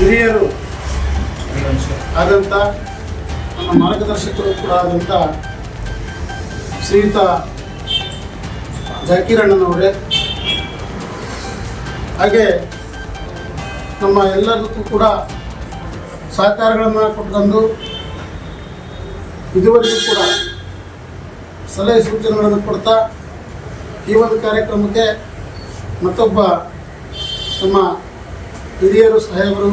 ಹಿರಿಯರು ಆದಂಥ ನಮ್ಮ ಮಾರ್ಗದರ್ಶಕರು ಕೂಡ ಆದಂಥ ಶ್ರೀಯುತ ಜಾಕೀರಣ್ಣನವರೇ. ಹಾಗೆ ನಮ್ಮ ಎಲ್ಲರಿಗೂ ಕೂಡ ಸಹಕಾರಗಳನ್ನು ಕೊಟ್ಕೊಂಡು ಇದುವರೆಗೂ ಕೂಡ ಸಲಹೆ ಸೂಚನೆಗಳನ್ನು ಕೊಡ್ತಾ ಈ ಒಂದು ಕಾರ್ಯಕ್ರಮಕ್ಕೆ ಮತ್ತೊಬ್ಬ ನಮ್ಮ ಹಿರಿಯರು, ಸಾಹೇಬರು,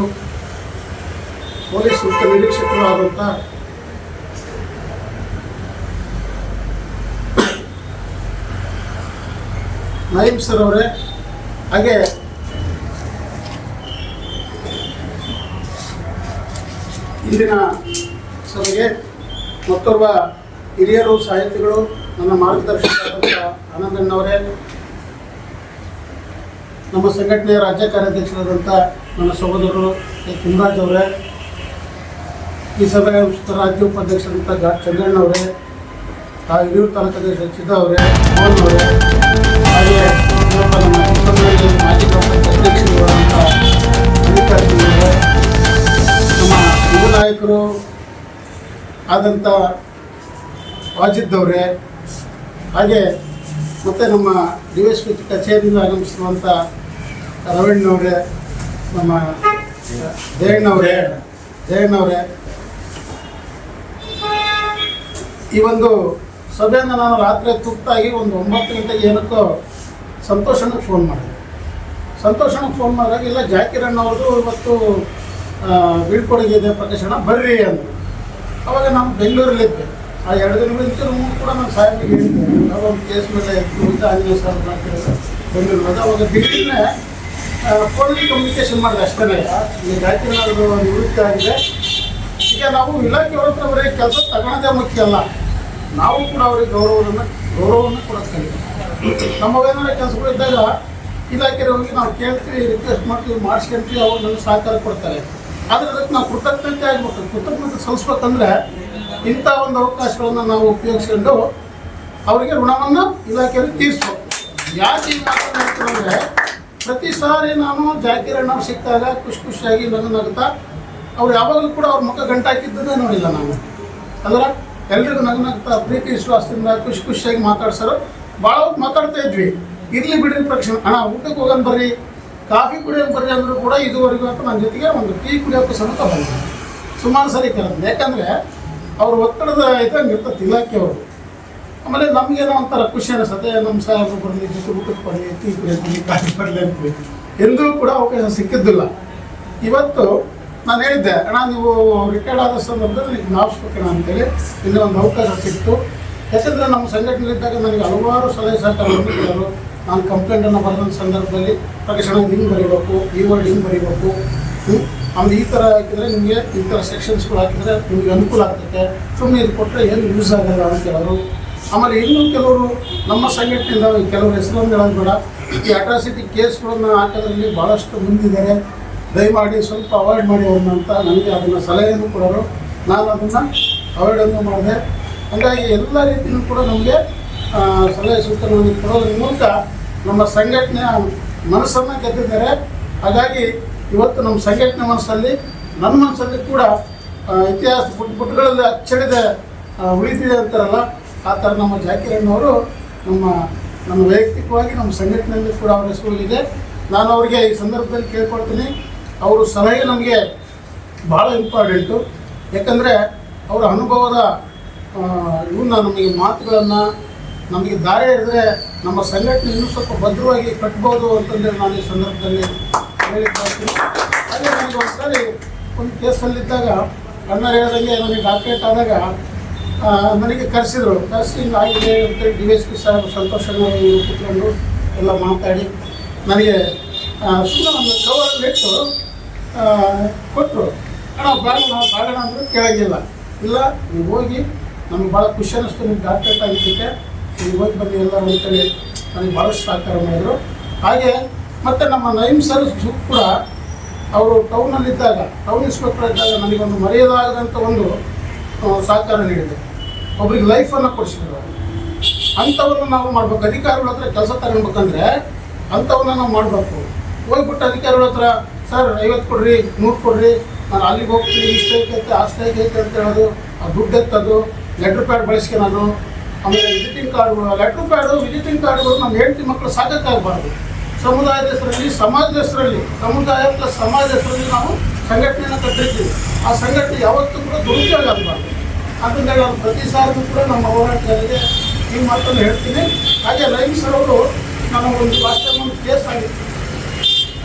ಪೊಲೀಸ್ ಮುಖ್ಯ ನಿರೀಕ್ಷಕರು ಆದಂಥ ನಯೀಂ ಸರ್ ಅವರೇ, ಹಾಗೆ ಇಂದಿನ ಸಭೆಗೆ ಮತ್ತೊಬ್ಬ ಹಿರಿಯರು, ಸಾಹಿತಿಗಳು, ನನ್ನ ಮಾರ್ಗದರ್ಶಕರಾದಂಥ ಆನಂದಣ್ಣವರೇ ನಮ್ಮ ಸಂಘಟನೆಯ ರಾಜ್ಯ ಕಾರ್ಯಾಧ್ಯಕ್ಷರಾದಂಥ ನನ್ನ ಸಹೋದರರು ಕುಂದ್ರಾಜ್ ಅವರೇ, ಈ ಸಭೆಯ ರಾಜ್ಯ ಉಪಾಧ್ಯಕ್ಷರಾದಂಥ ಗಾ. ಚಂದ್ರಣ್ಣ ಅವರೇ ಹಿರಿಯೂರು ತಾಲೂಕು ಅಧ್ಯಕ್ಷ ಅವರೇ, ಮೋಹನ್ ಅವರೇ ಹಾಗೆ ನಮ್ಮ ಮಾಜಿ ನಮ್ಮ ಯುವ ನಾಯಕರು ಆದಂಥ ವಾಜಿದ್ ಹಾಗೆ ಮತ್ತು ನಮ್ಮ ಡಿ ಎಸ್ ಪಿ ಕಚೇರಿಯಿಂದ ಆಗಮಿಸಿರುವಂಥ ರವಣ್ಣವ್ರೆ ನಮ್ಮ ಜಯಣ್ಣವ್ರೆ ಜಯಣ್ಣವ್ರೆ ಈ ಒಂದು ಸಭೆಯನ್ನು ನಾನು ರಾತ್ರಿ ತುರ್ತಾಗಿ ಒಂದು ಒಂಬತ್ತು ಗಂಟೆಗೆ ಏನಕ್ಕೋ ಸಂತೋಷನಿಗೆ ಫೋನ್ ಮಾಡಿದೆ. ಸಂತೋಷನಿಗೆ ಫೋನ್ ಮಾಡಿದಾಗ, ಇಲ್ಲ ಜಾಕಿರಣ್ಣ ಅವ್ರದ್ದು ಇವತ್ತು ಬೀಳ್ಕೊಡುಗೆ ಇದೆ ಪ್ರಕಾಶನ ಬರ್ರಿ ಅಂದರು. ಅವಾಗ ನಾನು ಬೆಂಗಳೂರಲ್ಲಿದ್ದೆ. ಆ ಎರಡು ದಿನ ಕೂಡ ನಾನು ಸಾಹೇಬ್ರಿಗೆ ಹೇಳಿದ್ದೆ. ನಾವು ಒಂದು ಕೇಸ್ ಮೇಲೆ ಕುರಿತ ಆಂಜನೇಯ ಸರ್ ಹೋದ ಅವಾಗ ದಿಢೀರ್ನೆ ಫೋನಲ್ಲಿ ಕಮ್ಯುನಿಕೇಷನ್ ಮಾಡಿದೆ ಅಷ್ಟೇ ಈ ಅವ್ರದ್ದು ನಿವೃತ್ತಿ ಆಗಿದೆ. ಈಗ ನಾವು ಇಲಾಖೆಯವ್ರ ಹತ್ರ ಬರೀ ಕೆಲಸ ತಗೊಳ್ಳೋದೇ ಮುಖ್ಯ ಅಲ್ಲ. ನಾವು ಕೂಡ ಅವರಿಗೆ ಗೌರವವನ್ನು ಗೌರವವನ್ನು ಕೊಡೋದು ಕಲಿತೀವಿ ನಮಗೇನಾದ್ರು ಕೆಲಸಗಳು ಇದ್ದಾಗ ಇಲಾಖೆಗೆ ಹೋಗಿ ನಾವು ಕೇಳ್ತೀವಿ ರಿಕ್ವೆಸ್ಟ್ ಮಾಡ್ತೀವಿ, ಮಾಡಿಸ್ಕೊಂತೀವಿ, ಅವ್ರು ನಮಗೆ ಸಹಕಾರ ಕೊಡ್ತಾರೆ. ಆದರೆ ಅದಕ್ಕೆ ನಾವು ಕೃತಜ್ಞತೆ ಆಗ್ಬೇಕು ಕೃತಜ್ಞತೆ ಸಲ್ಲಿಸ್ಬೇಕಂದ್ರೆ ಇಂಥ ಒಂದು ಅವಕಾಶಗಳನ್ನು ನಾವು ಉಪಯೋಗಿಸ್ಕೊಂಡು ಅವರಿಗೆ ಋಣವನ್ನು ಇಲಾಖೆಯಲ್ಲಿ ತೀರಿಸ್ಬೇಕು. ಯಾಕೆ ಈ ಮಾತನ್ನು ಪ್ರತಿ ಸಾರಿ ನಾನು ಜಾಕೀರಣ್ಣ ಸಿಕ್ಕಾಗ ಖುಷಿ ಖುಷಿಯಾಗಿ ನಗು ನಗುತ್ತಾ, ಅವ್ರು ಯಾವಾಗಲೂ ಕೂಡ ಅವ್ರ ಮುಖ ಗಂಟಾಕಿದ್ದನ್ನೇ ನೋಡಿಲ್ಲ ನಾನು. ಅಂದ್ರೆ ಎಲ್ರಿಗೂ ನಗು ನಗ್ತಾ, ಪ್ರೀತಿ, ವಿಶ್ವಾಸದಿಂದ ಖುಷಿ ಖುಷಿಯಾಗಿ ಮಾತಾಡ್ಸೋರು. ಭಾಳ ಹೊತ್ತು ಮಾತಾಡ್ತಾ ಇದ್ವಿ. ಇರಲಿ ಬಿಡ್ರಿ ಪ್ರಕ್ಷಣ ಅಣ್ಣ, ಊಟಕ್ಕೆ ಹೋಗೋಣ ಬರ್ರಿ. ಕಾಫಿ ಕುಡಿಯೋಕೆ ಬರ್ರಿ ಅಂದರೂ ಕೂಡ ಇದುವರೆಗೂ ಅಂತ ನನ್ನ ಜೊತೆಗೆ ಒಂದು ಟೀ ಕುಡಿಯೋಕೆ ಸಮೇತ ಬಂದಿದೆ ಸುಮಾರು ಸರಿ ಕೆಲವೊಂದು ಯಾಕಂದರೆ ಅವ್ರ ಒತ್ತಡದ ಇದ್ದಂಗೆ ಇರ್ತದೆ ಇಲಾಖೆಯವರು ಆಮೇಲೆ ನಮಗೇನೋ ಒಂಥರ ಖುಷಿ ಅನಿಸುತ್ತೆ ನಮ್ಮ ಸಾಹೇಬರು ಬರಲಿ, ಜೊತೆ ಊಟಕ್ಕೆ ಬರಲಿ, ಟೀ ಕುಡಿಯಲಿ ಕಾಫಿ ಬರಲಿ ಅಂತ ಎಂದೂ ಕೂಡ ಅವಕಾಶ ಸಿಕ್ಕಿದ್ದಿಲ್ಲ. ಇವತ್ತು ನಾನು ಹೇಳಿದ್ದೆ, ಅಣ್ಣ, ನೀವು ರಿಟೈರ್ಡ್ ಆದ ಸಂದರ್ಭದಲ್ಲಿ ನೀವು ಜ್ಞಾಪಿಸ್ಬೇಕಣ್ಣ ಅಂತೇಳಿ ಇನ್ನೂ ಒಂದು ಅವಕಾಶ ಸಿಕ್ತು. ಯಾಕಂದರೆ ನಮ್ಮ ಸಂಘಟನೆಯಲ್ಲಿದ್ದಾಗ ನನಗೆ ಹಲವಾರು ಸಲಹೆ ಸಹಕಾರವನ್ನು ಕೊಡೋರು ನಾನು ಕಂಪ್ಲೇಂಟನ್ನು ಬರೆದ ಸಂದರ್ಭದಲ್ಲಿ ತಕ್ಷಣ ಹಿಂಗೆ ಬರೀಬೇಕು, ಈ ವರ್ಡ್ ಹಿಂಗೆ ಬರೀಬೇಕು? ಆಮೇಲೆ ಈ ಥರ ಹಾಕಿದರೆ ನಿಮಗೆ ಈ ಥರ ಸೆಕ್ಷನ್ಸ್ಗಳು ಹಾಕಿದರೆ ನಿಮಗೆ ಅನುಕೂಲ ಆಗ್ತೈತೆ. ಸುಮ್ಮನೆ ಇದು ಕೊಟ್ಟರೆ ಏನು ಯೂಸ್ ಆಗಲ್ಲ ಅಂತ ಕೆಲವರು ಆಮೇಲೆ ಇನ್ನೂ ಕೆಲವರು ನಮ್ಮ ಸಂಘಟನೆಯಿಂದ ಕೆಲವರು ಹೆಸರನ್ನು ಹೇಳೋದು ಬೇಡ ಈ ಅಟ್ರಾಸಿಟಿ ಕೇಸ್ಗಳನ್ನು ಹಾಕೋದ್ರಲ್ಲಿ ಭಾಳಷ್ಟು ಮುಂದಿದ್ದಾರೆ. ದಯಮಾಡಿ ಸ್ವಲ್ಪ ಅವಾಯ್ಡ್ ಮಾಡಿ ಅವ್ರನ್ನ ಅಂತ ನನಗೆ ಅದನ್ನು ಸಲಹೆಯನ್ನು ಕೊಡೋರು. ನಾನು ಅದನ್ನು ಅವಾಯ್ಡನ್ನು ಮಾಡಿದೆ. ಹಾಗಾಗಿ ಎಲ್ಲ ರೀತಿಯೂ ಕೂಡ ನಮಗೆ ಸಲಹೆ ಸೂಚನೆಗಳನ್ನು ಕೊಡೋದ್ರ ಮೂಲಕ ನಮ್ಮ ಸಂಘಟನೆ ಮನಸ್ಸನ್ನು ಗೆದ್ದಿದ್ದಾರೆ. ಹಾಗಾಗಿ ಇವತ್ತು ನಮ್ಮ ಸಂಘಟನೆ ಮನಸ್ಸಲ್ಲಿ, ನನ್ನ ಮನಸ್ಸಲ್ಲಿ ಕೂಡ ಇತಿಹಾಸ ಪುಟ್ ಪುಟ್ಟಗಳಲ್ಲಿ ಅಚ್ಚಳಿದ ಉಳಿದಿದೆ ಅಂತಾರಲ್ಲ, ಆ ಥರ ನಮ್ಮ ಜಾಕಿರಣ್ಣವರು ನಮ್ಮ ನಮ್ಮ ವೈಯಕ್ತಿಕವಾಗಿ ನಮ್ಮ ಸಂಘಟನೆಯಲ್ಲಿ ಕೂಡ ಅವರ ಹೆಸರುಗಳಿದೆ ನಾನು ಅವರಿಗೆ ಈ ಸಂದರ್ಭದಲ್ಲಿ ಕೇಳ್ಕೊಳ್ತೀನಿ, ಅವರು ಸಲಹೆ ನಮಗೆ ಭಾಳ ಇಂಪಾರ್ಟೆಂಟು. ಯಾಕಂದರೆ ಅವರ ಅನುಭವದ ಇವನ್ನ ನಮಗೆ ಮಾತುಗಳನ್ನು, ನಮಗೆ ದಾರಿ ಹಿಡಿದ್ರೆ ನಮ್ಮ ಸಂಘಟನೆ ಇನ್ನೂ ಸ್ವಲ್ಪ ಭದ್ರವಾಗಿ ಕಟ್ಬೋದು ಅಂತಂದರೆ ನಾನು ಈ ಸಂದರ್ಭದಲ್ಲಿ ಹೇಳಿದ್ದೀನಿ ಅದೇ ನನಗೆ ಒಂದ್ಸರಿ ಒಂದು ಕೇಸಲ್ಲಿದ್ದಾಗ ಕನ್ನಡ ಹೇಳಿದಂಗೆ ನನಗೆ ಡಾಕ್ಟ್ರೇಟ್ ಆದಾಗ ನನಗೆ ಕರೆಸಿದ್ರು. ಕರೆಸಿ ಆಗಿದೆ ಅಂತೇಳಿ ಡಿ ಎಸ್ ಪಿ ಸರ್ ಸಂತೋಷನ ಕುತ್ಕೊಂಡು ಎಲ್ಲ ಮಾತಾಡಿ ನನಗೆ ಸುಮ್ಮನೆ ಒಂದು ಕವರಲ್ಲಿ ಇಟ್ಟು ಕೊಟ್ಟರು ಅಣ್ಣ ಬೇಡ ನಾವು ಅಂದರೆ ಕೇಳೋಂಗಿಲ್ಲ. ಇಲ್ಲ, ನೀವು ಹೋಗಿ ನಮ್ಗೆ ಭಾಳ ಖುಷಿ ಅನ್ನಿಸ್ತು ನೀವು ಡಾಕ್ಟ್ರೇಟ್ ಆಗಿದ್ದಕ್ಕೆ. ನೀವು ಹೋಗಿ ಬನ್ನಿ ಎಲ್ಲ ಅಂತೇಳಿ ನನಗೆ ಭಾಳಷ್ಟು ಸಹಕಾರ ಮಾಡಿದರು. ಹಾಗೆ ಮತ್ತು ನಮ್ಮ ನೈಮ್ ಸರ್ ಕೂಡ ಅವರು ಟೌನಲ್ಲಿದ್ದಾಗ ಟೌನ್ ಇನ್ಸ್ಪೆಕ್ಟರ್ ಇದ್ದಾಗ ನನಗೊಂದು ಮರೆಯಲಾಗದಂಥ ಒಂದು ಆ, ಸಹಕಾರ ನೀಡಿದೆ ಒಬ್ರಿಗೆ ಲೈಫನ್ನು ಕೊಡಿಸಿದ್ರು ಅಂಥವನ್ನು ನಾವು ಮಾಡ್ಬೇಕು. ಅಧಿಕಾರಿಗಳ ಹತ್ರ ಕೆಲಸ ತಗೊಳ್ಬೇಕಂದ್ರೆ ಅಂಥವನ್ನ ನಾವು ಮಾಡಬೇಕು. ಹೋಗ್ಬಿಟ್ಟು ಅಧಿಕಾರಿಗಳ ಹತ್ರ ಸರ್ ಐವತ್ತು ಕೊಡ್ರಿ ನೂರು ಕೊಡ್ರಿ ನಾನು ಅಲ್ಲಿಗೆ ಹೋಗ್ತೀನಿ ಇಷ್ಟು ಐತೆ ಅಷ್ಟು ಐತೆ ಅಂತ ಹೇಳೋದು ಆ ದುಡ್ಡು ಎತ್ತದು ಲೆಟ್ರ್ ಪ್ಯಾಡ್ ಬಳಸ್ಕೊಳೋದು ಆಮೇಲೆ ವಿಸಿಟಿಂಗ್ ಕಾರ್ಡ್ಗಳು ಲೆಟ್ರ್ ಪ್ಯಾಡು ವಿಸಿಟಿಂಗ್ ಕಾರ್ಡ್ಗಳು ನಮ್ಮ ಹೆಂಡತಿ ಮಕ್ಕಳು ಸಾಕಕ್ಕಾಗಬಾರ್ದು ಸಮುದಾಯದ ಹೆಸರಲ್ಲಿ, ಸಮಾಜದ ಹೆಸರಲ್ಲಿ ಸಮುದಾಯ ಪ್ಲಸ್ ಸಮಾಜದ ಹೆಸರಲ್ಲಿ ನಾವು ಸಂಘಟನೆಯನ್ನು ಕಟ್ಟಿರ್ತೀವಿ ಆ ಸಂಘಟನೆ ಯಾವತ್ತೂ ಕೂಡ ದುರುಪಯೋಗ ಆಗಬಾರ್ದು. ಅದರಿಂದ ನಾನು ಪ್ರತಿ ಸಾರಿಗೂ ಕೂಡ ನಮ್ಮ ಹೋರಾಟಗಾರರಿಗೆ ಈ ಮಾತನ್ನು ಹೇಳ್ತೀನಿ. ಹಾಗೆ ಲೈನ್ ಸರ್ ಅವರು ನಾನು ಒಂದು ಲಾಸ್ಟ್ ಒಂದು ಕೇಸ್ ಆಗಿತ್ತು.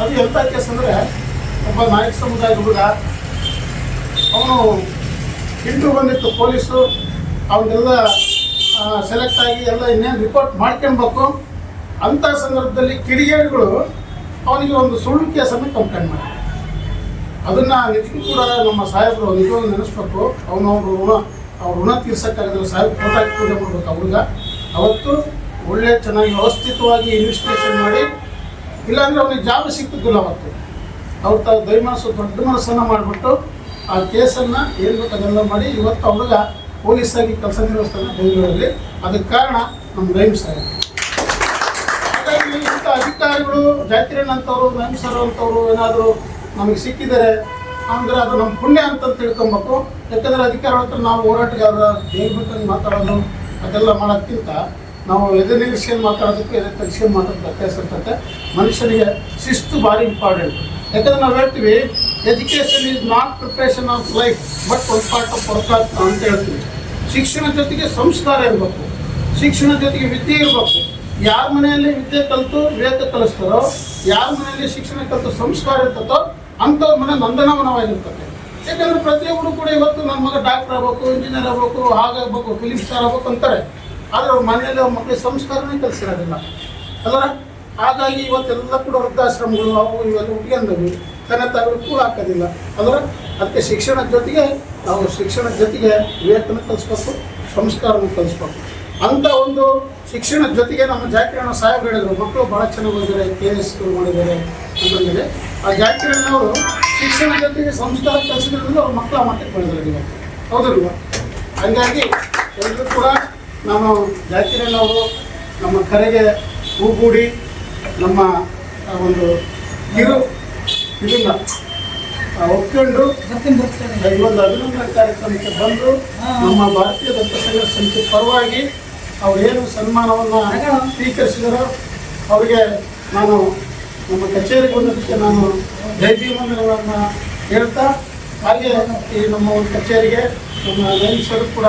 ಅದು ಎಂಥ ಕೇಸ್ ಅಂದರೆ, ಒಬ್ಬ ನಾಯಕ ಸಮುದಾಯದ ಹುಡುಗ, ಅವನು ಇಂಟ್ರ್ಯೂ ಬಂದಿತ್ತು ಪೊಲೀಸು. ಅವನ್ನೆಲ್ಲ ಸೆಲೆಕ್ಟ್ ಆಗಿ ಎಲ್ಲ ಇನ್ನೇನು ರಿಪೋರ್ಟ್ ಮಾಡ್ಕೊಳ್ಬೇಕು ಅಂಥ ಸಂದರ್ಭದಲ್ಲಿ ಕಿಡಿಗೇಡಿಗಳು ಅವನಿಗೆ ಒಂದು ಸುಳ್ಳು ಕೇಸನ್ನು ಕಂಪ್ಲೇಂಟ್ ಮಾಡಿ ಅದನ್ನು ನಿಜಕ್ಕೂ ಕೂಡ ನಮ್ಮ ಸಾಹೇಬರು ನಿಜವಾಗ್ಲೂ ನೆನೆಸ್ಬೇಕು. ಅವನು ಅವ್ರ ಋಣ ಅವ್ರ ಋಣ ತೀರ್ಸೋಕ್ಕಾಗಲ್ಲ ಸಾಹೇಬ್ ಫೋಟೋ ಪೂಜೆ ಮಾಡ್ಬೇಕು ಹುಡುಗ. ಅವತ್ತು ಒಳ್ಳೆ ಚೆನ್ನಾಗಿ ವ್ಯವಸ್ಥಿತವಾಗಿ ಇನ್ವೆಸ್ಟಿಗೇಷನ್ ಮಾಡಿ, ಇಲ್ಲಾಂದರೆ ಅವನಿಗೆ ಜಾಬ್ ಸಿಕ್ತಿದ್ದಿಲ್ಲ ಅವತ್ತು. ಅವ್ರ ದಯಮನಸ್ಸು ದೊಡ್ಡ ಮನಸ್ಸನ್ನು ಮಾಡಿಬಿಟ್ಟು ಆ ಕೇಸನ್ನು ಏನು ಬೇಕು ಅದೆಲ್ಲ ಮಾಡಿ ಇವತ್ತು ಅವ್ರಿಗೆ ಹುಡುಗ ಪೊಲೀಸಾಗಿ ಕೆಲಸ ನಿರ್ವಹಿಸ್ತಾನೆ ಬೆಂಗಳೂರಲ್ಲಿ. ಅದಕ್ಕೆ ಕಾರಣ ನಮ್ಮ ಸಾಹೇಬ್ ಅಧಿಕಾರಿಗಳು ಜಾತ್ರೆ ಅಂತವ್ರು ನೈಮ್ ಸರ್ ಅಂತವ್ರು ಏನಾದರೂ ನಮಗೆ ಸಿಕ್ಕಿದರೆ ಅಂದರೆ ಅದು ನಮ್ಮ ಪುಣ್ಯ ಅಂತ ತಿಳ್ಕೊಬೇಕು. ಯಾಕಂದ್ರೆ ಅಧಿಕಾರಿಗಳ ಹತ್ರ ನಾವು ಹೋರಾಟಗಾರ ಹೇಗೆ ಮಾತಾಡೋದು, ಅದೆಲ್ಲ ಮಾಡೋಕ್ಕಿಂತ ನಾವು ಎದೆ ನಿಲ್ಸ್ಕೊಂಡು ಮಾತಾಡೋದಕ್ಕೆ ಎದೆ ತಗ್ಸ್ಕೊಂಡು ಮಾತಾಡೋದು ವ್ಯತ್ಯಾಸ ಇರ್ತದೆ ಮನುಷ್ಯನಿಗೆ ಶಿಸ್ತು ಭಾರಿ ಇಂಪಾರ್ಟೆಂಟ್. ಯಾಕಂದ್ರೆ ನಾವು ಹೇಳ್ತೀವಿ education is not preparation of life but one part of work ಅಂತ ಹೇಳ್ತೀವಿ. ಶಿಕ್ಷಣ ಜೊತೆಗೆ ಸಂಸ್ಕಾರ ಇರಬೇಕು. ಶಿಕ್ಷಣ ಜೊತೆಗೆ ವಿದ್ಯೆ ಇರಬೇಕು. ಯಾರ ಮನೆಯಲ್ಲಿ ವಿದ್ಯೆ ಕಲಿತು ವಿವೇಕ ಕಲಿಸ್ತಾರೋ, ಯಾರ ಮನೆಯಲ್ಲಿ ಶಿಕ್ಷಣ ಕಲಿತು ಸಂಸ್ಕಾರ ಇರ್ತದೋ ಅಂಥವ್ರ ಮನೆ ನಂದನವನವಾಗಿರ್ತದೆ. ಯಾಕಂದ್ರೆ ಪ್ರತಿಯೊಬ್ಬರು ಕೂಡ ಇವತ್ತು ನನ್ನ ಮಗ ಡಾಕ್ಟರ್ ಆಗಬೇಕು ಇಂಜಿನಿಯರ್ ಆಗ್ಬೇಕು ಹಾಗಾಗಬೇಕು ಫಿಲಿಮ್ ಸ್ಟಾರ್ ಆಗ್ಬೇಕು ಅಂತಾರೆ. ಆದರೆ ಅವ್ರ ಮನೆಯಲ್ಲಿ ಅವ್ರ ಮಕ್ಕಳಿಗೆ ಸಂಸ್ಕಾರನೇ ಕಲಿಸಿರೋದಿಲ್ಲ. ಅಲ್ವಾ ಹಾಗಾಗಿ ಇವತ್ತೆಲ್ಲ ಕೂಡ ವೃದ್ಧಾಶ್ರಮಗಳು ಅವು ಇವೆಲ್ಲ ಹುಟ್ಕೊಂಡವು ತನ್ನ ತಾವು ಕೂಡ ಹಾಕೋದಿಲ್ಲ. ಅಲ್ವಾ ಅದಕ್ಕೆ ಶಿಕ್ಷಣದ ಜೊತೆಗೆ, ನಾವು ಶಿಕ್ಷಣದ ಜೊತೆಗೆ ವಿವೇಕನ ಕಲಿಸ್ಬೇಕು, ಸಂಸ್ಕಾರವನ್ನು ಕಲಿಸ್ಬೇಕು. ಅಂತ ಒಂದು ಶಿಕ್ಷಣದ ಜೊತೆಗೆ ನಮ್ಮ ಜಾಕಿರಣ್ಣ ಸಾಹೇಬ್ ಹೇಳಿದ್ರು. ಮಕ್ಕಳು ಭಾಳ ಚೆನ್ನಾಗಿ ಓದಿದ್ದಾರೆ ಕೆ ಎಸ್ ಮಾಡಿದ್ದಾರೆ ಅಂತಂದರೆ ಆ ಜಾಕಿರಣ್ಣವರು ಶಿಕ್ಷಣ ಜೊತೆಗೆ ಸಂಸ್ಕಾರ ಕಲಿಸಿದ್ರಿಂದ ಅವ್ರ ಮಕ್ಕಳ ಮಟ್ಟಕ್ಕೆ ಬೆಳೆದ್ರು ಇವತ್ತು ಹೌದಲ್ವಾ ಹಾಗಾಗಿ ಎಲ್ಲರೂ ಕೂಡ ನಾನು ಜಾಕಿರಣ್ಣವರು ನಮ್ಮ ಕರೆಗೆ ಹೂಗೂಡಿ ನಮ್ಮ ಒಂದು ಇರು ಇದನ್ನ ಒಪ್ಕೊಂಡು ಒಂದು ಅಭಿನಂದನಾ ಕಾರ್ಯಕ್ರಮಕ್ಕೆ ಬಂದು ನಮ್ಮ ಭಾರತೀಯ ದತ್ತ ಸಂಘ ಸಮಿತಿ ಪರವಾಗಿ ಅವ್ರು ಏನು ಸನ್ಮಾನವನ್ನು ಸ್ವೀಕರಿಸಿದರೋ ಅವರಿಗೆ ನಾನು ನಮ್ಮ ಕಚೇರಿಗೆ ಬಂದದಕ್ಕೆ ನಾನು ಜೈ ಭೀಮಂದಿರಗಳನ್ನು ಹೇಳ್ತಾ, ಹಾಗೆ ಈ ನಮ್ಮ ಒಂದು ಕಚೇರಿಗೆ ನಮ್ಮ ನೈನ್ ಸರ್ ಕೂಡ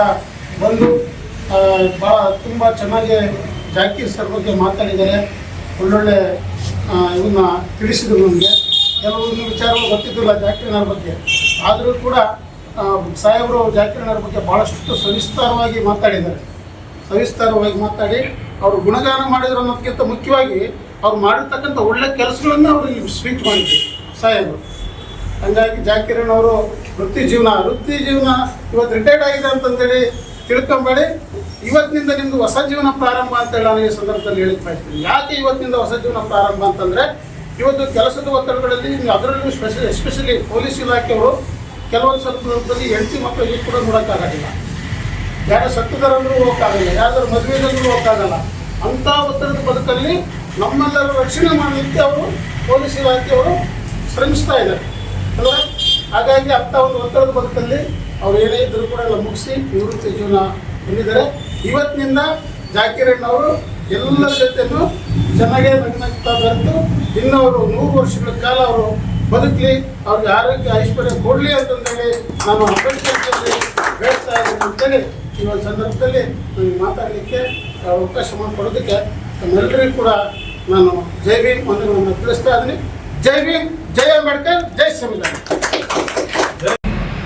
ಬಂದು ಭಾಳ ತುಂಬ ಚೆನ್ನಾಗಿ ಜಾಕೀರ್ ಸರ್ ಬಗ್ಗೆ ಮಾತಾಡಿದ್ದಾರೆ. ಒಳ್ಳೊಳ್ಳೆ ಇವನ್ನ ತಿಳಿಸಿದ್ರು ನಮಗೆ. ಕೆಲವೊಂದು ವಿಚಾರಗಳು ಗೊತ್ತಿದ್ದಿಲ್ಲ ಜಾಕಿರಣ್ಣರ ಬಗ್ಗೆ. ಆದರೂ ಕೂಡ ಸಾಹೇಬರು ಜಾಕಿರಣ್ಣರ ಬಗ್ಗೆ ಭಾಳಷ್ಟು ಸವಿಸ್ತಾರವಾಗಿ ಮಾತಾಡಿದ್ದಾರೆ. ಸವಿಸ್ತಾರವಾಗಿ ಮಾತಾಡಿ, ಅವರು ಗುಣಗಾನ ಮಾಡಿದ್ರು ಅನ್ನೋದಕ್ಕಿಂತ ಮುಖ್ಯವಾಗಿ ಅವ್ರು ಮಾಡಿರ್ತಕ್ಕಂಥ ಒಳ್ಳೆ ಕೆಲಸಗಳನ್ನು ಅವರು ಸ್ಪೀಚ್ ಮಾಡಿದ್ರು ಸಾಹೇಬರು ಹಂಗಾಗಿ ಜಾಕಿರಣ್ ಅವರು ವೃತ್ತಿ ಜೀವನ ವೃತ್ತಿ ಜೀವನ ಇವತ್ತು ರಿಟೈರ್ಡ್ ಆಗಿದೆ ಅಂತಂದೇಳಿ ತಿಳ್ಕೊಂಬೇಡಿ. ಇವತ್ತಿನಿಂದ ನಿಮ್ದು ಹೊಸ ಜೀವನ ಪ್ರಾರಂಭ ಅಂತೇಳಿ ನಾನು ಈ ಸಂದರ್ಭದಲ್ಲಿ ಹೇಳಿಕ್ ಬಯಸ್ತೀನಿ ಯಾಕೆ ಇವತ್ತಿನಿಂದ ಹೊಸ ಜೀವನ ಪ್ರಾರಂಭ ಅಂತಂದರೆ, ಇವತ್ತು ಕೆಲಸದ ಒತ್ತಡಗಳಲ್ಲಿ ಅದರಲ್ಲೂ ಸ್ಪೆಷಲಿ ಎಸ್ಪೆಷಲಿ ಪೊಲೀಸ್ ಇಲಾಖೆಯವರು ಕೆಲವೊಂದು ಸಂದರ್ಭದಲ್ಲಿ ಹೆಂಡತಿ ಮಕ್ಕಳಿಗೆ ಕೂಡ ನೋಡೋಕ್ಕಾಗೋದಿಲ್ಲ ಯಾರು ಸತ್ತದರಂದ್ರೂ ಹೋಗೋಕ್ಕಾಗಲ್ಲ ಯಾರಾದ್ರೂ ಮದುವೆದಂದ್ರೂ ಹೋಗೋಕ್ಕಾಗಲ್ಲ ಅಂಥ ಒತ್ತಡದ ಬದುಕಲ್ಲಿ ನಮ್ಮೆಲ್ಲರೂ ರಕ್ಷಣೆ ಮಾಡಲಿಕ್ಕೆ ಅವರು ಪೊಲೀಸ್ ಇಲಾಖೆಯವರು ಶ್ರಮಿಸ್ತಾ ಇದ್ದಾರೆ. ಅಲ್ವಾ ಹಾಗಾಗಿ ಅಂಥ ಒಂದು ಒತ್ತಡದ ಬದುಕಲ್ಲಿ ಅವ್ರು ಏನೇ ಇದ್ದರೂ ಕೂಡ ಎಲ್ಲ ಮುಗಿಸಿ ನಿವೃತ್ತಿ ಜೀವನ ಹೊಂದಿದ್ದಾರೆ. ಇವತ್ತಿನಿಂದ ಜಾಕಿರಣ್ಣವರು ಎಲ್ಲರ ಜೊತೆಯೂ ಚೆನ್ನಾಗೇ ನಗ್ನಗ್ತಾ ಬರೆದು ಇನ್ನು ಅವರು ನೂರು ವರ್ಷಗಳ ಕಾಲ ಅವರು ಬದುಕಲಿ, ಅವ್ರಿಗೆ ಆರೋಗ್ಯ ಐಶ್ವರ್ಯ ಕೊಡಲಿ ಅಂತಂದೇಳಿ ನಾನು ಅಪೇಕ್ಷೆಯಲ್ಲಿ ಹೇಳ್ತಾ ಇದ್ದೀನಿ ಈ ಒಂದು ಸಂದರ್ಭದಲ್ಲಿ ನನಗೆ ಮಾತಾಡಲಿಕ್ಕೆ ಅವಕಾಶ ಮಾಡಿಕೊಡೋದಕ್ಕೆ ತಮ್ಮೆಲ್ಲರಿಗೂ ಕೂಡ ನಾನು ಜೈ ಭೀಮ್ ಅನ್ನೋದನ್ನು ತಿಳಿಸ್ತಾ ಇದ್ದೀನಿ. ಜೈ ಭೀಮ್, ಜೈ ಅಂಬೇಡ್ಕರ್, ಜೈ ಸಂವಿಧಾನ.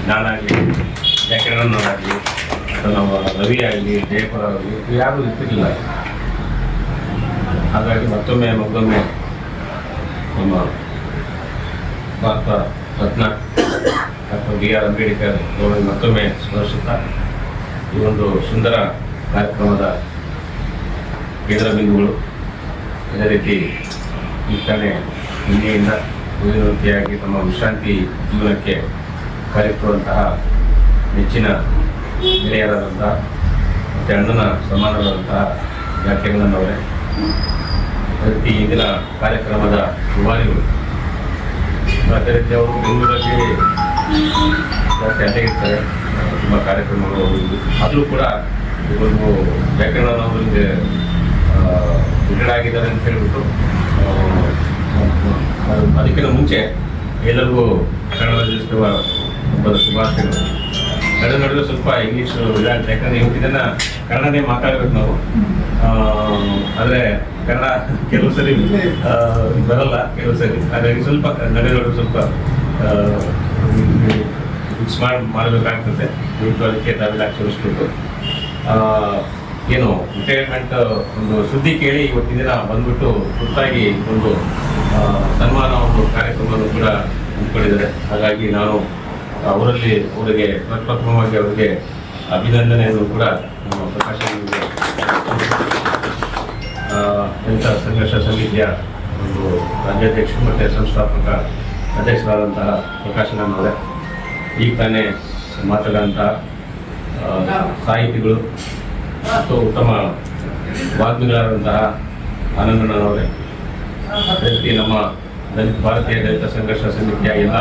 ನಾನಾಗಲಿ, ವ್ಯಾಕರಣನಾಗಲಿ, ಅಥವಾ ನಮ್ಮ ರವಿ ಆಗಲಿ, ಜಯಪುರ ಆಗಲಿ ಯಾರೂ ಇರ್ತಿರಲಿಲ್ಲ. ಹಾಗಾಗಿ ಮತ್ತೊಮ್ಮೆ ಮತ್ತೊಮ್ಮೆ ನಮ್ಮ Bharat Ratna doctor B R Ambedkar ಅವರನ್ನು ಮತ್ತೊಮ್ಮೆ ಸ್ಮರಿಸುತ್ತಾ, ಈ ಒಂದು ಸುಂದರ ಕಾರ್ಯಕ್ರಮದ ಕೇಂದ್ರ ಬಿಂದುಗಳು, ಅದೇ ರೀತಿ ಈ ತಾನೆ ನಿನ್ನೆಯಿಂದ ಮುಂದಿನಂತೆಯಾಗಿ ತಮ್ಮ ವಿಶ್ರಾಂತಿ ಜೀವನಕ್ಕೆ ಕಲಿತುವಂತಹ ನೆಚ್ಚಿನ ಗೆಳೆಯರಾದಂತಹ ಮತ್ತು ಅಣ್ಣನ ಸಮಾನರಾದಂತಹ ಜಾಕಿರಣ್ಣನವರೇ ಅದೇ ಪ್ರತಿ ಇಂದಿನ ಕಾರ್ಯಕ್ರಮದ ಶುಭಾರಿಗಳು ಅದೇ ರೀತಿ ಅವರು ಬೆಂಗಳೂರಲ್ಲಿ ಇರ್ತಾರೆ ತುಂಬ ಕಾರ್ಯಕ್ರಮಗಳು. ಆದರೂ ಕೂಡ ಇವರು ವ್ಯಾಕರಣ ಅವರಿಗೆ ರಿಟೈರ್ಡ್ ಆಗಿದ್ದಾರೆ ಅಂತ ಹೇಳಿಬಿಟ್ಟು ಅದಕ್ಕಿಂತ ಮುಂಚೆ ಎಲ್ಲರಿಗೂ ಕನ್ನಡ ರಾಜ್ಯೋತ್ಸವ ಹಬ್ಬದ ಶುಭಾಶಯಗಳು. ನಡೆದ ನಡುವೆ ಸ್ವಲ್ಪ ಇಂಗ್ಲೀಷ್ ಇದಾಗುತ್ತೆ ಯಾಕಂದ್ರೆ ಇದನ್ನ ಕನ್ನಡನೇ ಮಾತಾಡಬೇಕು ನಾವು. ಆದರೆ ಕನ್ನಡ ಕೆಲವು ಸರಿ ಬರಲ್ಲ, ಕೆಲವು ಸರಿ. ಹಾಗಾಗಿ ಸ್ವಲ್ಪ ನಡೆ ನಡುವೆ ಸ್ವಲ್ಪ ಮಿಕ್ಸ್ ಮಾಡಿ ಮಾಡಬೇಕಾಗ್ತದೆ. ದಯವಿಟ್ಟು ಅದಕ್ಕೆ ತಾವೆಲ್ಲ ಕ್ಷಮಿಸ್ಬೇಕು ಆ, ಏನು ರಿಟೈರ್ಮೆಂಟ್ ಒಂದು ಸುದ್ದಿ ಕೇಳಿ ಇವತ್ತಿನ ದಿನ ಬಂದ್ಬಿಟ್ಟು ತುರ್ತಾಗಿ ಒಂದು ಸನ್ಮಾನ ಒಂದು ಕಾರ್ಯಕ್ರಮವನ್ನು ಕೂಡ ಹಮ್ಮಿಕೊಂಡಿದ್ದಾರೆ. ಹಾಗಾಗಿ ನಾನು ಅವರಲ್ಲಿ ಅವರಿಗೆ ಪ್ರಪ್ರಥಮವಾಗಿ ಅವರಿಗೆ ಅಭಿನಂದನೆಯನ್ನು ಕೂಡ ನಮ್ಮ ಪ್ರಕಾಶ್ ಎಂಥ ಸಂಘರ್ಷ ಸಮಿತಿಯ ಒಂದು ರಾಜ್ಯಾಧ್ಯಕ್ಷ ಮತ್ತು ಸಂಸ್ಥಾಪಕ ಅಧ್ಯಕ್ಷರಾದಂತಹ ಪ್ರಕಾಶನವರೇ ಈಗ ತಾನೇ ಮಾತಾಡಿದಂತಹ ಸಾಹಿತಿಗಳು ಮತ್ತು ಉತ್ತಮ ವಾಗ್ಮಿಗಳಾದಂತಹ ಆನಂದಣ್ಣನವರೇ ಅದೇ ರೀತಿ ನಮ್ಮ ದಲಿತ ಭಾರತೀಯ ದಲಿತ ಸಂಘರ್ಷ ಸಮಿತಿಯ ಎಲ್ಲ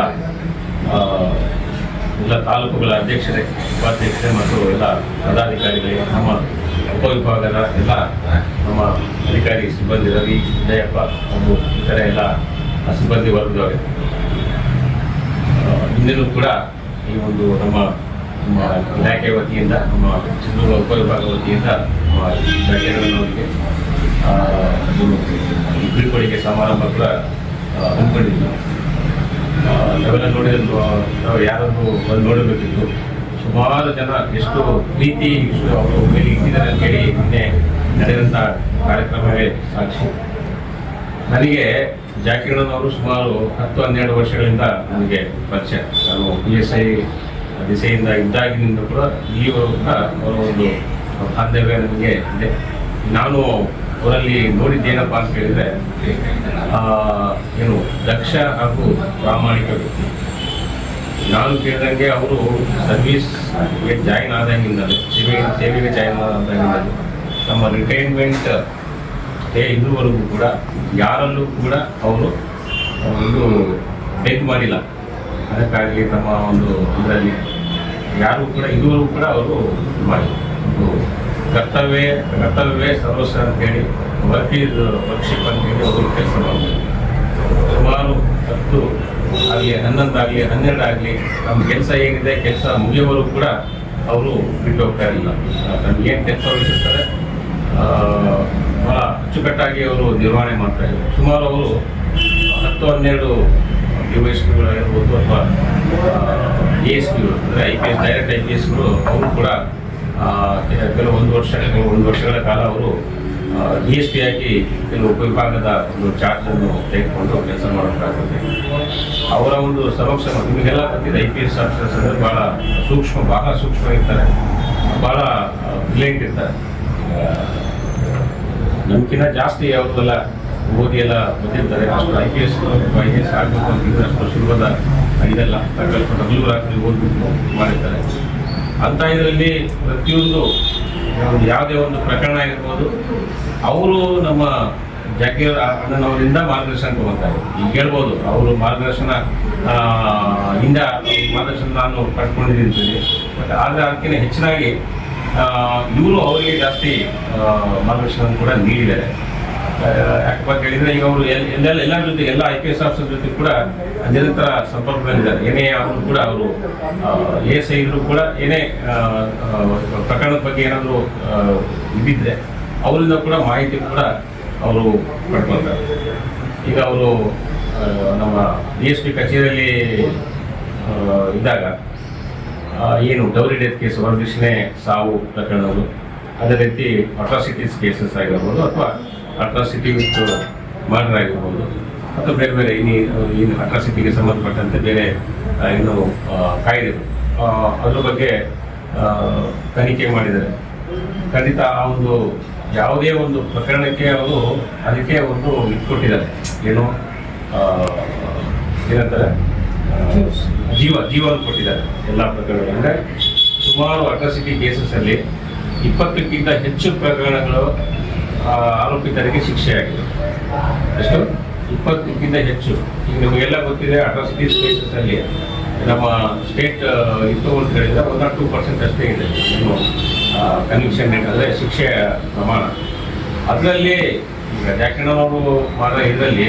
ಎಲ್ಲ ತಾಲೂಕುಗಳ ಅಧ್ಯಕ್ಷರೇ, ಉಪಾಧ್ಯಕ್ಷರೇ ಮತ್ತು ಎಲ್ಲ ಪದಾಧಿಕಾರಿಗಳಿಗೆ ನಮ್ಮ ಉಪವಿಭಾಗದ ಎಲ್ಲ ನಮ್ಮ ಅಧಿಕಾರಿ ಸಿಬ್ಬಂದಿ ರವಿ, ಜಯಪ್ಪ ಹಾಗೂ ಇತರ ಎಲ್ಲ ಸಿಬ್ಬಂದಿ ವರ್ಗದವರೇ. ಆ, ಕೂಡ ಈ ಒಂದು ನಮ್ಮ ನಮ್ಮ ಇಲಾಖೆ ವತಿಯಿಂದ ನಮ್ಮ ಚಿತ್ರದುರ್ಗ ಉಪವಿಭಾಗ ವತಿಯಿಂದ ಈ ಬೀಳ್ಕೊಡುಗೆ ಸಮಾರಂಭ ಕೂಡ ಹಮ್ಮಿಕೊಂಡಿದ್ವಿ. ನಾವೆಲ್ಲ ನೋಡಿದ್ರೆ ನಾವು ಯಾರನ್ನು ಬಂದು ನೋಡಬೇಕಿತ್ತು. ಸುಮಾರು ಜನ ಎಷ್ಟು ಪ್ರೀತಿ ಇಷ್ಟು ಅವರು ಮೇಲೆ ಇಟ್ಟಿದ್ದಾರೆ ಅಂತ ಹೇಳಿ ನಿನ್ನೆ ನಡೆದಂಥ ಕಾರ್ಯಕ್ರಮವೇ ಸಾಕ್ಷಿ. ನನಗೆ ಜಾಕಿರಣನವರು ಸುಮಾರು ಹತ್ತು ಹನ್ನೆರಡು ವರ್ಷಗಳಿಂದ ನನಗೆ ಪರಿಚಯ. ನಾನು ಪಿ ಎಸ್ ಐ ದಿಸೆಯಿಂದ ಇದ್ದಾಗಿನಿಂದ ಕೂಡ ಇಲ್ಲಿವರೆಗೂ ಕೂಡ ಅವರ ಒಂದು ಬಾಂಧವ್ಯ ನನಗೆ ಇದೆ. ನಾನು ಅವರಲ್ಲಿ ನೋಡಿದ್ದೇನಪ್ಪ ಅಂತ ಹೇಳಿದ್ರೆ ಏನು ದಕ್ಷ ಹಾಗೂ ಪ್ರಾಮಾಣಿಕ ವ್ಯಕ್ತಿ. ನಾನು ಕೇಳಿದಂಗೆ ಅವರು ಸರ್ವಿಸ್ಗೆ ಜಾಯಿನ್ ಆದಾಗಿಂದಲೇ ಸೇವೆ ಸೇವೆಗೆ ಜಾಯಿನ್ ಆದಾಗಿಂದಲೇ ನಮ್ಮ ರಿಟೈರ್ಮೆಂಟ್ ಡೇ ಇದುವರೆಗೂ ಕೂಡ ಯಾರಲ್ಲೂ ಕೂಡ ಅವರು ಒಂದು ಬೆಗ್ ಮಾಡಿಲ್ಲ. ಅದಕ್ಕಾಗಲಿ ತಮ್ಮ ಒಂದು ಇದರಲ್ಲಿ ಯಾರು ಕೂಡ ಇದುವರೆಗೂ ಕೂಡ ಅವರು ಮಾಡಿಲ್ಲ. ಕರ್ತವ್ಯ ಕರ್ತವ್ಯವೇ ಸರ್ವಸ್ವ ಅಂತೇಳಿ ವರ್ಕ್ ಪಕ್ಷಿ ಅಂತೇಳಿ ಅವರು ಕೆಲಸ ಮಾಡಬೇಕು ಸುಮಾರು ಹತ್ತು ಆಗಲಿ ಹನ್ನೊಂದಾಗಲಿ ಹನ್ನೆರಡಾಗಲಿ ನಮ್ಮ ಕೆಲಸ ಏನಿದೆ ಕೆಲಸ ಮುಗಿಯೋವರೆಗೂ ಕೂಡ ಅವರು ಬಿಟ್ಟು ಹೋಗ್ತಾ ಇರಲಿಲ್ಲ. ನಮ್ಗೇನು ಕೆಲಸ ವಹಿಸಿರ್ತಾರೆ ಆ, ಬಹಳ ಅಚ್ಚುಕಟ್ಟಾಗಿ ಅವರು ನಿರ್ವಹಣೆ ಮಾಡ್ತಾ ಇದ್ದಾರೆ. ಸುಮಾರು ಅವರು ಹತ್ತು ಹನ್ನೆರಡು ಡಿ ವೈ ಎಸ್ ಪಿಗಳಾಗಿರ್ಬೋದು ಅಥವಾ ಎ ಎಸ್ ಪಿಗಳು ಅಂದರೆ I P S direct I P ಎಸ್ಗಳು ಅವರು ಕೂಡ ಕೆಲವು ಒಂದು ವರ್ಷ, ಕೆಲವು ಒಂದು ವರ್ಷಗಳ ಕಾಲ ಅವರು ಜಿ ಎಸ್ ಪಿ ಆಗಿ ಕೆಲವು ಉಪವಿಭಾಗದ ಒಂದು ಚಾರ್ಜನ್ನು ತೆಗೆದುಕೊಂಡು ಕೆಲಸ ಮಾಡಬೇಕಾಗುತ್ತೆ ಅವರ ಒಂದು ಸಮಕ್ಷ ನಿಮಗೆಲ್ಲ ಗೊತ್ತಿದೆ ಐ ಪಿ ಎಸ್ ಆಫೀಸರ್ಸ್ ಅಂದರೆ ಭಾಳ ಸೂಕ್ಷ್ಮ, ಬಹಳ ಸೂಕ್ಷ್ಮ ಇರ್ತಾರೆ ಭಾಳ ಬ್ರಿಲಿಯಂಟ್ ಇರ್ತಾರೆ. ನಮ್ಗಿಂತ ಜಾಸ್ತಿ ಅವ್ರದ್ದೆಲ್ಲ ಓದಿ ಎಲ್ಲ ಬಂದಿರ್ತಾರೆ, ಅಷ್ಟು I P S I S ಆಗಬೇಕು ಅಂತಿದ್ರೆ ಅಷ್ಟು ಸುಲಭದ ಇದೆಲ್ಲ. ಸ್ವಲ್ಪ ಹಗಲು ರಾತ್ರಿ ಓದ್ಬಿಟ್ಟು ಮಾಡಿರ್ತಾರೆ. ಅಂತ ಇದರಲ್ಲಿ ಪ್ರತಿಯೊಂದು ಯಾವುದೇ ಒಂದು ಪ್ರಕರಣ ಆಗಿರ್ಬೋದು, ಅವರು ನಮ್ಮ ಜಾಕೀರ್ ಅಣ್ಣನವರಿಂದ ಮಾರ್ಗದರ್ಶನ ತಗೊಳ್ತಾರೆ ಈಗ ಹೇಳ್ಬೋದು, ಅವರು ಮಾರ್ಗದರ್ಶನ ಇಂದ ಮಾರ್ಗದರ್ಶನ ನಾನು ಪಡ್ಕೊಂಡಿದ್ದೀನಿ ಬಟ್ ಆದರೆ ಅದಕ್ಕಿಂತ ಹೆಚ್ಚಿನಾಗಿ ಇವರು ಅವರಿಗೆ ಜಾಸ್ತಿ ಮಾರ್ಗದರ್ಶನ ಕೂಡ ನೀಡಿದ್ದಾರೆ. ಯಾಕಪ್ಪ ಹೇಳಿದ್ರೆ ಈಗ ಅವರು ಎಲ್ಲೆಲ್ಲ ಎಲ್ಲರ ಜೊತೆ, ಎಲ್ಲ ಐ ಪಿ ಎಸ್ ಆಫೀಸರ್ ಜೊತೆ ಕೂಡ ನಿರಂತರ ಸಂಪರ್ಕದಲ್ಲಿದ್ದಾರೆ. ಏನೇ ಆದರೂ ಕೂಡ ಅವರು ಎ ಎಸ್ ಐ ಇದ್ರು ಕೂಡ ಏನೇ ಪ್ರಕರಣದ ಬಗ್ಗೆ ಏನಾದರೂ ಇದ್ದಿದ್ರೆ ಅವರಿಂದ ಕೂಡ ಮಾಹಿತಿ ಕೂಡ ಅವರು ಪಡ್ಕೊಳ್ತಾರೆ. ಈಗ ಅವರು ನಮ್ಮ ಡಿ ಎಸ್ ಪಿ ಕಚೇರಿಯಲ್ಲಿ ಇದ್ದಾಗ ಏನು ಡೌರಿ ಡೆತ್ ಕೇಸ್ ವರದಕ್ಷಿಣೆ ಸಾವು ಪ್ರಕರಣಗಳು, ಅದೇ ರೀತಿ ಅಟ್ರಾಸಿಟೀಸ್ ಕೇಸಸ್ ಆಗಿರ್ಬೋದು ಅಥವಾ ಅಟ್ರಾಸಿಟಿ ವಿತ್ ಮರ್ಡರ್ ಆಗಿರ್ಬೋದು, ಅಥವಾ ಬೇರೆ ಬೇರೆ ಇನ್ನು ಅಟ್ರಾಸಿಟಿಗೆ ಸಂಬಂಧಪಟ್ಟಂತೆ ಬೇರೆ ಇನ್ನು ಕಾಯ್ದೆಗಳು ಅದ್ರ ಬಗ್ಗೆ ತನಿಖೆ ಮಾಡಿದ್ದಾರೆ. ಖಂಡಿತ ಆ ಒಂದು ಯಾವುದೇ ಒಂದು ಪ್ರಕರಣಕ್ಕೆ ಅವರು ಅದಕ್ಕೆ ಒಂದು ಇಟ್ಕೊಟ್ಟಿದ್ದಾರೆ. ಏನು? ಏನಂತಾರೆ? ಜೀವ ಜೀವವನ್ನು ಕೊಟ್ಟಿದ್ದಾರೆ ಎಲ್ಲ ಪ್ರಕರಣಗಳು. ಅಂದರೆ ಸುಮಾರು ಅಟ್ರಾಸಿಟಿ ಕೇಸಸ್ಸಲ್ಲಿ ಇಪ್ಪತ್ತಕ್ಕಿಂತ ಹೆಚ್ಚು ಪ್ರಕರಣಗಳು ಆರೋಪಿತರಿಗೆ ಶಿಕ್ಷೆ ಆಗಿದೆ ಎಷ್ಟು? ಇಪ್ಪತ್ತಕ್ಕಿಂತ ಹೆಚ್ಚು. ಈಗ ನಿಮಗೆಲ್ಲ ಗೊತ್ತಿದೆ ಅಟ್ರಾಸಿಟಿ ಸ್ಪೇಸಸಲ್ಲಿ ನಮ್ಮ ಸ್ಟೇಟ್ ಇತ್ತು ಅಂತ ಹೇಳಿದ್ರೆ ಒನ್ ಆರ್ ಟೂ ಪರ್ಸೆಂಟ್ ಅಷ್ಟೇ ಇದೆ. ಕನ್ವಿಕ್ಷನ್ ರೇಟ್ ಅಂದರೆ ಶಿಕ್ಷೆಯ ಪ್ರಮಾಣ. ಅದರಲ್ಲಿ ಈಗ ಜಾಕಿಣವರು ಮಾಡೋ, ಇದರಲ್ಲಿ